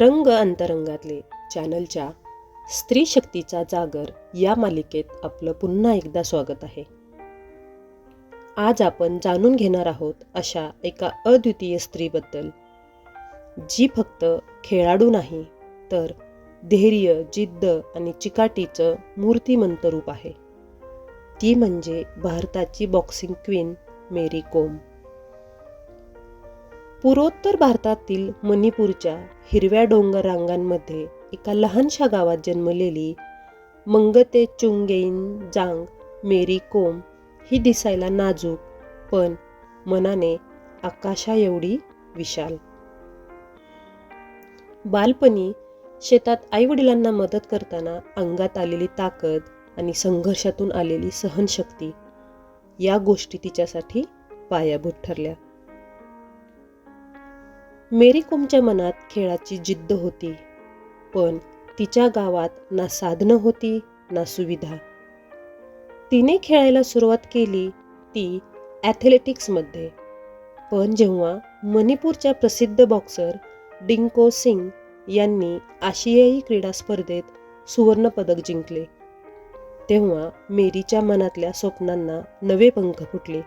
रंग अंतरंगातले चॅनलच्या स्त्री शक्तीचा जागर या मालिकेत आपलं पुन्हा एकदा स्वागत आहे. आज आपण जाणून घेणार आहोत अशा एका अद्वितीय स्त्रीबद्दल. जी फक्त खेळाडू नाही तर धैर्य जिद्द आणि चिकाटीचं मूर्तिमंत रूप आहे. ती म्हणजे भारताची बॉक्सिंग क्वीन मेरी कोम. पूर्वोत्तर भारतातील मणिपूरच्या हिरव्या डोंगर रांगांमध्ये एका लहानशा गावात जन्मलेली मंगते चुंगेन जांग मेरी कोम ही दिसायला नाजूक पण मनाने आकाशा एवढी विशाल. बालपणी शेतात आईवडिलांना मदत करताना अंगात आलेली ताकद आणि संघर्षातून आलेली सहनशक्ती या गोष्टी तिच्यासाठी पायाभूत ठरल्या. मेरी कोमच्या मनात खेळाची जिद्द होती. पण तिच्या गावात ना साधनं होती ना सुविधा. तिने खेळायला सुरुवात केली ती ॲथलेटिक्समध्ये पण जेव्हा मणिपूरच्या प्रसिद्ध बॉक्सर डिंको सिंग यांनी आशियाई क्रीडा स्पर्धेत सुवर्णपदक जिंकले तेव्हा मेरीच्या मनातल्या स्वप्नांना नवे पंख फुटले.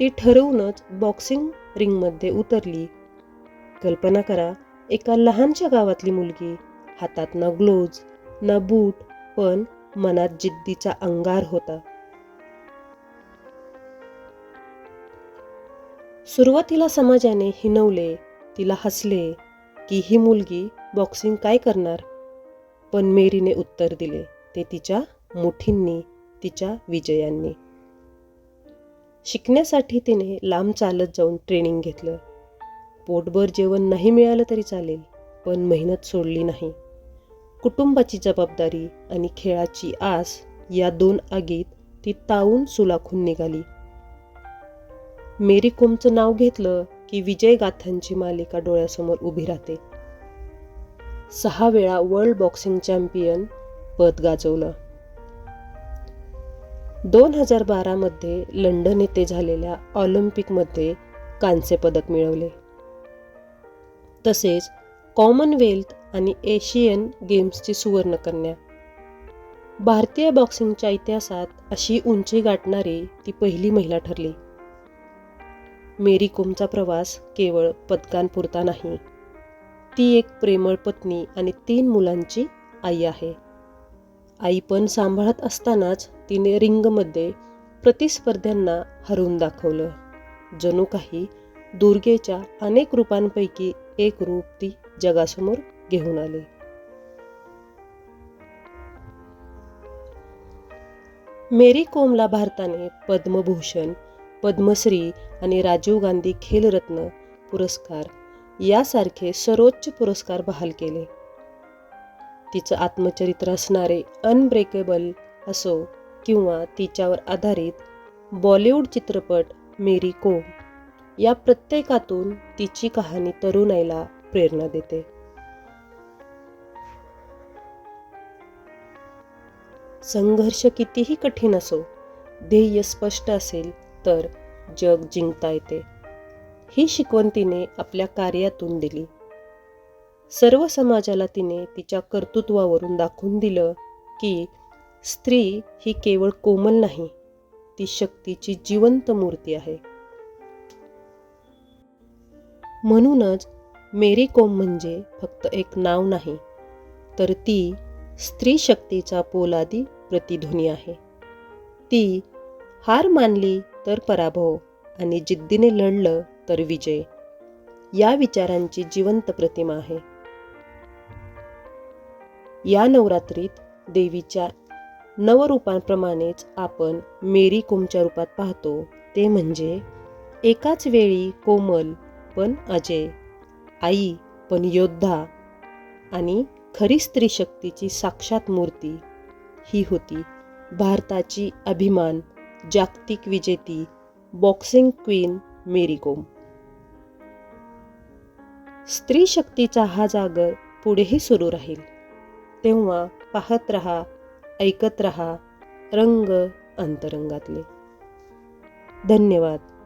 ती ठरवूनच बॉक्सिंग रिंगमध्ये उतरली. कल्पना करा एका लहानशा गावातली मुलगी हातात ना ग्लोव्ज ना बूट पण मनात जिद्दीचा अंगार होता. सुरुवातीला समाजाने हिनवले तिला हसले की ही मुलगी बॉक्सिंग काय करणार? पण मेरीने उत्तर दिले ते तिच्या मुठींनी तिच्या विजयांनी. शिकण्यासाठी तिने लांब चालत जाऊन ट्रेनिंग घेतलं. पोटभर जेवण नाही मिळालं तरी चालेल पण मेहनत सोडली नाही. कुटुंबाची जबाबदारी आणि खेळाची आस या दोन आगीत ती तावून सुलाखून निघाली. मेरी कोमचं नाव घेतलं की विजय गाथांची मालिका डोळ्यासमोर उभी राहते. सहा वेळा वर्ल्ड बॉक्सिंग चॅम्पियन पद गाजवलं. दोन हजार बारामध्ये लंडन येथे झालेल्या ऑलिम्पिकमध्ये कांस्य पदक मिळवले. तसेच कॉमनवेल्थ आणि एशियन गेम्सची सुवर्णकन्या भारतीय बॉक्सिंगच्या इतिहासात अशी उंची गाठणारी ती पहिली महिला ठरली. मेरी कोमचा प्रवास केवळ पदकांपुरता नाही ती एक प्रेमळ पत्नी आणि तीन मुलांची आई आहे. आई पण सांभाळत असतानाच तिने रिंगमध्ये प्रतिस्पर्ध्यांना हरवून दाखवलं. जणू काही दुर्गेच्या अनेक रूपांपैकी एक रूप ती जगासमोर घेऊन आली. मेरी कोमला भारताने पद्मभूषण पद्मश्री आणि राजीव गांधी खेलरत्न पुरस्कार यासारखे सर्वोच्च पुरस्कार बहाल केले. तिचं आत्मचरित्र असणारे अनब्रेकेबल असो किंवा तिच्यावर आधारित बॉलिवूड चित्रपट मेरी कोम या प्रत्येकातून तिची कहाणी तरुणाईला प्रेरणा देते. संघर्ष कितीही कठीण असो ध्येय स्पष्ट असेल तर जग जिंकता येते. ही शिकवण तिने आपल्या कार्यातून दिली. सर्व समाजाला तिने तिच्या कर्तृत्वावरून दाखवून दिलं की स्त्री ही केवळ कोमल नाही ती शक्तीची जिवंत मूर्ती आहे. म्हणूनच मेरी कोम म्हणजे फक्त एक नाव नाही तर ती स्त्री शक्तीचा पोलादी प्रतिध्वनी आहे. ती हार मानली तर पराभव आणि जिद्दीने लढलं तर विजय या विचारांची जिवंत प्रतिमा आहे. या नवरात्रीत देवीच्या नवरूपांप्रमाणेच आपण मेरी कोमच्या रूपात पाहतो. ते म्हणजे एकाच वेळी कोमल पण अजय. आई पण योद्धा. आणि खरी स्त्री शक्तीची साक्षात मूर्ती. ही होती भारताची अभिमान जागतिक विजेती बॉक्सिंग क्वीन मेरी कोम. स्त्री शक्तीचा हा जागर पुढेही सुरू राहील. तेव्हा पाहत रहा ऐकत रहा रंग अंतरंगातले. धन्यवाद.